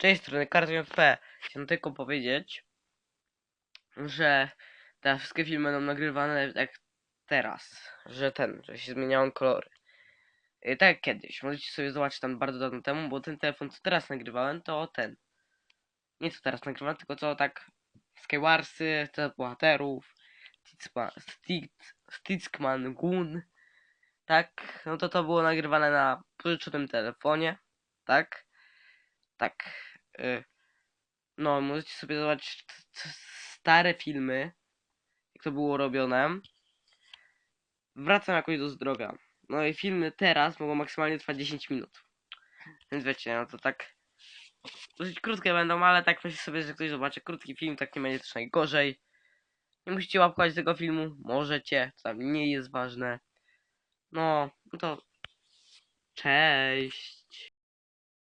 Cześć, strony Karton P. Chciałem tylko powiedzieć, że te wszystkie filmy będą nagrywane jak teraz, że ten, że się zmieniają kolory. I tak jak kiedyś, możecie sobie zobaczyć tam bardzo dawno temu, bo ten telefon, co teraz nagrywałem, to ten. Nie co teraz nagrywałem, tylko co tak Skywarsy, te bohaterów, Stickman Gun, tak, no to to było nagrywane na pożyczonym telefonie, tak, tak, no możecie sobie zobaczyć stare filmy, jak to było robione. Wracam jakoś do zdrowia. No i filmy teraz mogą maksymalnie trwać 10 minut. Więc wiecie, no to tak dosyć krótkie będą, ale tak myślę sobie, że ktoś zobaczy krótki film, tak nie będzie też najgorzej. Nie musicie łapkować tego filmu, możecie, to tam nie jest ważne. No, no to cześć.